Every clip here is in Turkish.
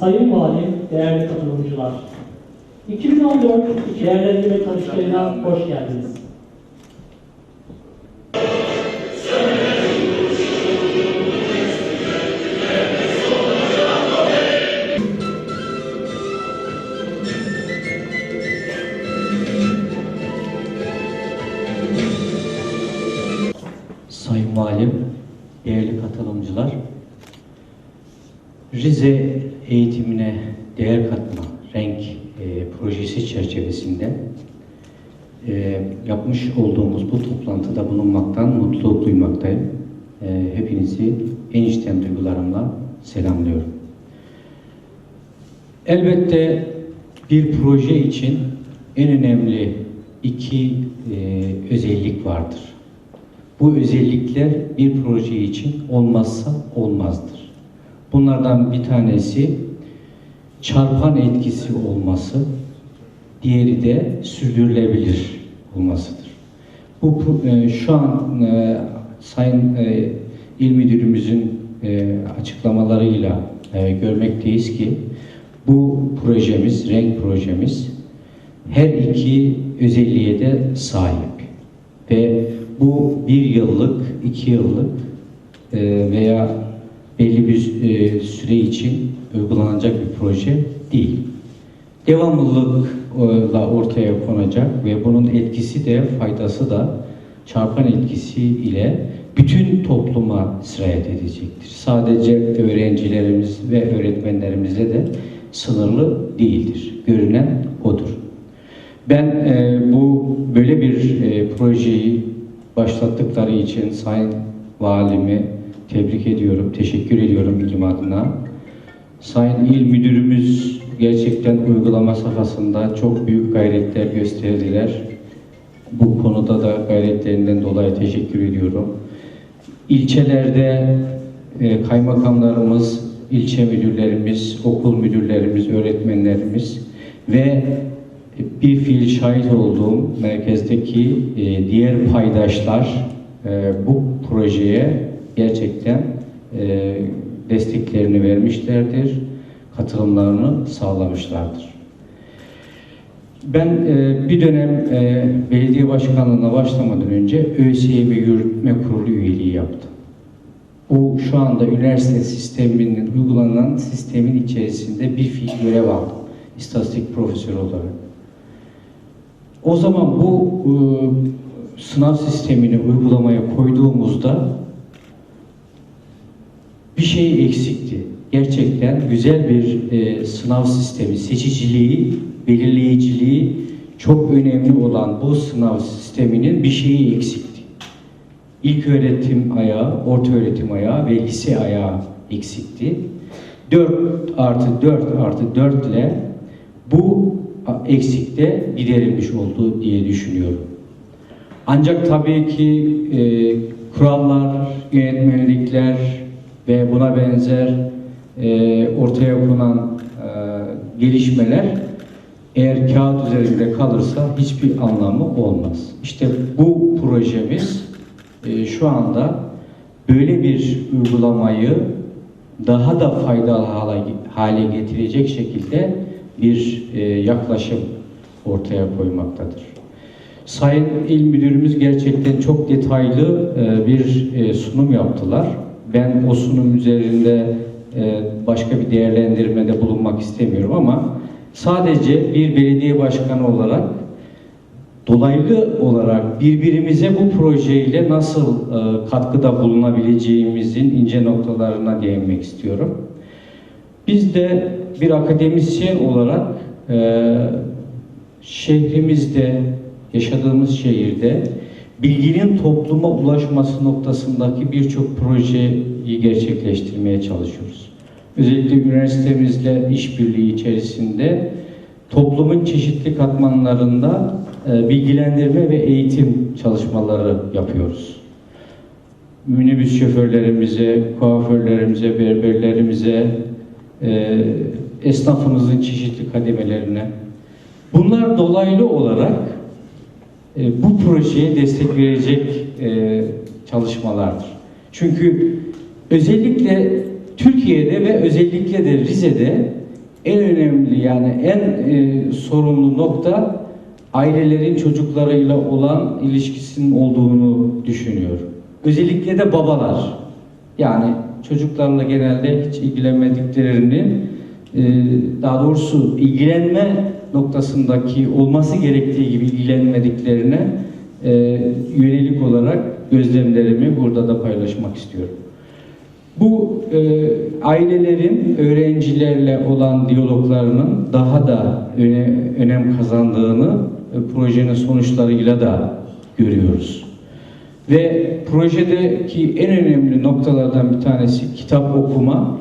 Sayın Valim, değerli katılımcılar. 2014 Değerlendirme Çalıştayı'na hoş geldiniz. Rize eğitimine değer katma renk e, projesi çerçevesinde e, yapmış olduğumuz bu toplantıda bulunmaktan mutluluk duymaktayım. E, hepinizi en içten duygularımla selamlıyorum. Elbette bir proje için en önemli iki e, özellik vardır. Bu özellikler bir proje için olmazsa olmazdır. Bunlardan bir tanesi çarpan etkisi olması, diğeri de sürdürülebilir olmasıdır. Bu e, şu an e, Sayın e, İl Müdürümüzün açıklamalarıyla görmekteyiz ki bu projemiz, renk projemiz her iki özelliğe de sahip ve bu bir yıllık, iki yıllık veya belli bir e, süre için uygulanacak bir proje değil. Devamlılıkla ortaya konacak ve bunun etkisi de faydası da çarpan etkisi ile bütün topluma sirayet edecektir. Sadece öğrencilerimiz ve öğretmenlerimizle de sınırlı değildir. Görünen odur. Ben e, bu böyle bir e, projeyi başlattıkları için Sayın Valimi tebrik ediyorum, teşekkür ediyorum ilim adına. Sayın İl Müdürümüz gerçekten uygulama safhasında çok büyük gayretler gösterdiler. Bu konuda da gayretlerinden dolayı teşekkür ediyorum. İlçelerde e, kaymakamlarımız, ilçe müdürlerimiz, okul müdürlerimiz, öğretmenlerimiz ve bir fiil şahit olduğum merkezdeki e, diğer paydaşlar e, bu projeye gerçekten e, desteklerini vermişlerdir, katılımlarını sağlamışlardır. Ben e, bir dönem e, belediye başkanlığına başlamadan önce ÖSYM Yürütme Kurulu üyeliği yaptım. Bu şu anda üniversite sisteminin uygulanan sistemin içerisinde bir fiil görev aldım. İstatistik profesörü olarak. O zaman bu e, sınav sistemini uygulamaya koyduğumuzda bir şey eksikti. Gerçekten güzel bir e, sınav sistemi, seçiciliği, belirleyiciliği çok önemli olan bu sınav sisteminin bir şeyi eksikti. İlk öğretim ayağı, orta öğretim ayağı ve lise ayağı eksikti. 4 artı 4 artı 4 ile bu eksikte giderilmiş oldu diye düşünüyorum. Ancak tabii ki e, kurallar, yönetmelikler ve buna benzer e, ortaya konan e, gelişmeler eğer kağıt üzerinde kalırsa hiçbir anlamı olmaz. İşte bu projemiz e, şu anda böyle bir uygulamayı daha da faydalı hale, hale getirecek şekilde bir e, yaklaşım ortaya koymaktadır. Sayın İl Müdürümüz gerçekten çok detaylı e, bir e, sunum yaptılar. Ben o sunum üzerinde e, başka bir değerlendirmede bulunmak istemiyorum ama sadece bir belediye başkanı olarak dolaylı olarak birbirimize bu projeyle nasıl e, katkıda bulunabileceğimizin ince noktalarına değinmek istiyorum. Biz de bir akademisyen olarak e, şehrimizde, yaşadığımız şehirde bilginin topluma ulaşması noktasındaki birçok projeyi gerçekleştirmeye çalışıyoruz. Özellikle üniversitemizle işbirliği içerisinde toplumun çeşitli katmanlarında e, bilgilendirme ve eğitim çalışmaları yapıyoruz. Minibüs şoförlerimize, kuaförlerimize, berberlerimize, e, esnafımızın çeşitli kademelerine. Bunlar dolaylı olarak e, bu projeye destek verecek e, çalışmalardır. Çünkü özellikle Türkiye'de ve özellikle de Rize'de en önemli yani en e, sorumlu nokta ailelerin çocuklarıyla olan ilişkisinin olduğunu düşünüyorum. Özellikle de babalar. Yani çocuklarla genelde hiç ilgilenmediklerini e, daha doğrusu ilgilenme noktasındaki olması gerektiği gibi ilgilenmediklerine e, yönelik olarak gözlemlerimi burada da paylaşmak istiyorum. Bu e, ailelerin öğrencilerle olan diyaloglarının daha da öne, önem kazandığını e, projenin sonuçlarıyla da görüyoruz. Ve projedeki en önemli noktalardan bir tanesi kitap okuma.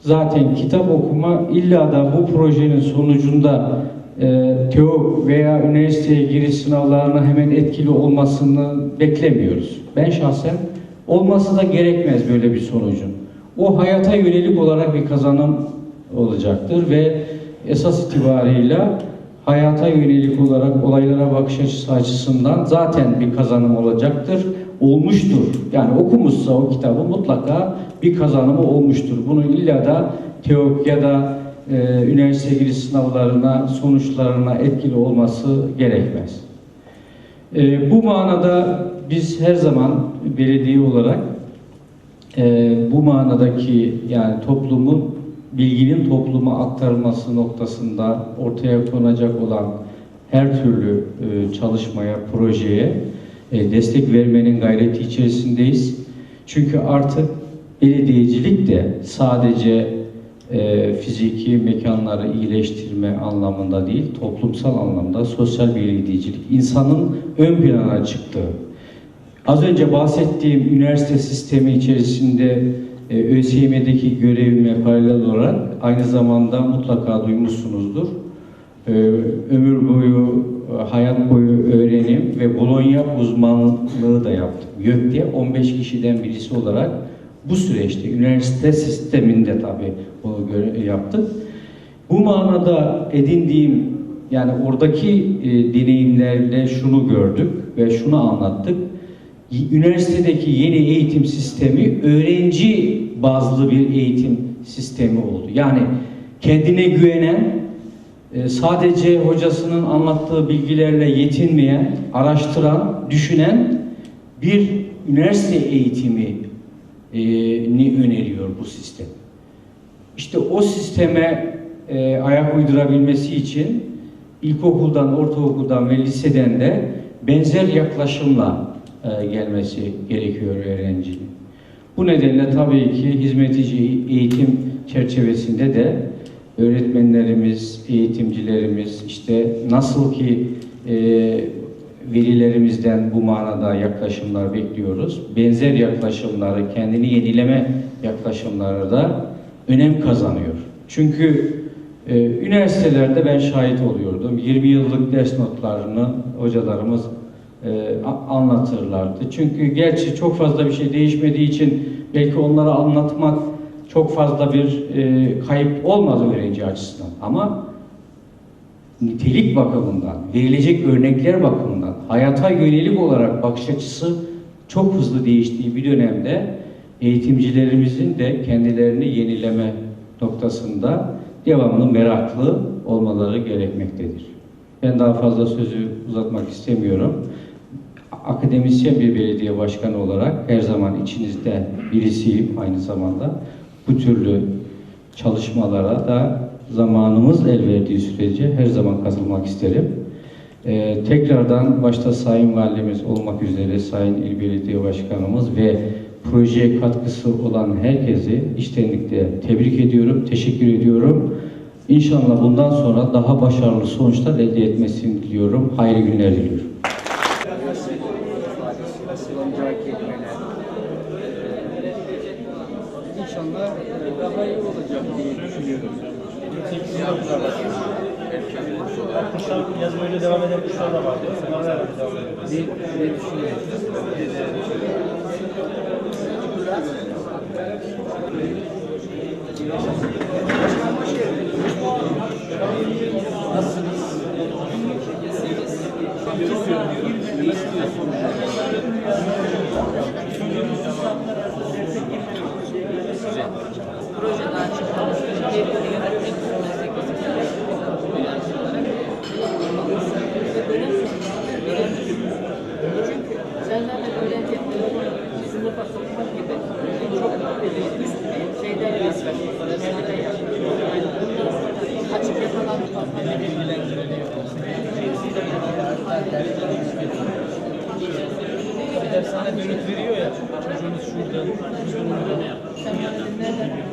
Zaten kitap okuma illa da bu projenin sonucunda e, TEOK veya üniversiteye giriş sınavlarına hemen etkili olmasını beklemiyoruz. Ben şahsen olması da gerekmez böyle bir sonucun. O hayata yönelik olarak bir kazanım olacaktır ve esas itibarıyla hayata yönelik olarak olaylara bakış açısı açısından zaten bir kazanım olacaktır. Olmuştur. Yani okumuşsa o kitabı mutlaka bir kazanımı olmuştur. Bunu illa da TEOK ya da e, üniversite giriş sınavlarına, sonuçlarına etkili olması gerekmez. E, bu manada biz her zaman belediye olarak e, bu manadaki yani toplumun bilginin topluma aktarılması noktasında ortaya konacak olan her türlü e, çalışmaya, projeye e, destek vermenin gayreti içerisindeyiz. Çünkü artık belediyecilik de sadece e, fiziki mekanları iyileştirme anlamında değil, toplumsal anlamda sosyal belediyecilik, insanın ön plana çıktığı, Az önce bahsettiğim üniversite sistemi içerisinde e, ÖSYM'deki görevime paralel olarak aynı zamanda mutlaka duymuşsunuzdur. E, ömür boyu, e, hayat boyu öğrenim ve Bologna uzmanlığı da yaptım. YÖK'te 15 kişiden birisi olarak bu süreçte üniversite sisteminde tabii bunu yaptık. Bu manada edindiğim yani oradaki e, deneyimlerle şunu gördük ve şunu anlattık. Üniversitedeki yeni eğitim sistemi öğrenci bazlı bir eğitim sistemi oldu. Yani kendine güvenen, e, sadece hocasının anlattığı bilgilerle yetinmeyen, araştıran, düşünen bir üniversite eğitimi ni öneriyor bu sistem. İşte o sisteme e, ayak uydurabilmesi için ilkokuldan, ortaokuldan ve liseden de benzer yaklaşımla e, gelmesi gerekiyor öğrencinin. Bu nedenle tabii ki hizmetici eğitim çerçevesinde de öğretmenlerimiz, eğitimcilerimiz işte nasıl ki e, velilerimizden bu manada yaklaşımlar bekliyoruz. Benzer yaklaşımları, kendini yenileme yaklaşımları da önem kazanıyor. Çünkü e, üniversitelerde ben şahit oluyordum. 20 yıllık ders notlarını hocalarımız e, anlatırlardı. Çünkü gerçi çok fazla bir şey değişmediği için belki onlara anlatmak çok fazla bir e, kayıp olmaz öğrenci açısından. Ama nitelik bakımından, verilecek örnekler bakımından, hayata yönelik olarak bakış açısı çok hızlı değiştiği bir dönemde eğitimcilerimizin de kendilerini yenileme noktasında devamlı meraklı olmaları gerekmektedir. Ben daha fazla sözü uzatmak istemiyorum. Akademisyen bir belediye başkanı olarak her zaman içinizde birisiyim aynı zamanda. Bu türlü çalışmalara da zamanımız el verdiği sürece her zaman katılmak isterim. Ee, tekrardan başta Sayın Valimiz olmak üzere Sayın İl Belediye Başkanımız ve projeye katkısı olan herkesi içtenlikle tebrik ediyorum, teşekkür ediyorum. İnşallah bundan sonra daha başarılı sonuçlar elde etmesini diliyorum. Hayırlı günler diliyorum. Asılacağı kelimeler. İnşallah daha iyi olacak diye düşünüyorum. Kuşlar yaz boyunca devam eden kuşlar da vardı. Onlar da herhalde devam ediyor. Ne, ne düşünüyorsunuz? Nasılsınız?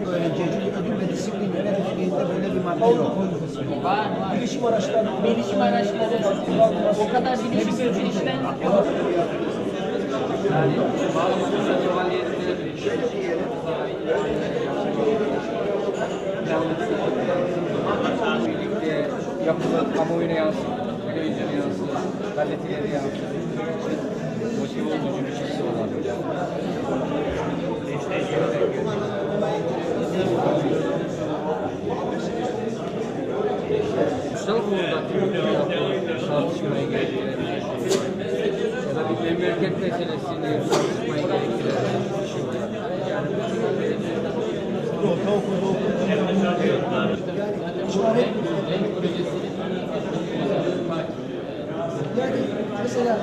Öğrencilik ödül ve disiplin yönetmeliğinde böyle bir madde yok. Var var. Bilişim araçları Bilişim araçları o kadar bilişim bilişten Yani bazı sosyal faaliyetler birlikte yapılan kamuoyuna yansın, televizyona yansın, gazetelere yansın. Kutsal konuda tartışmaya gerektiren ya da bir memleket meselesini tartışmaya gerektiren şey Yani mesela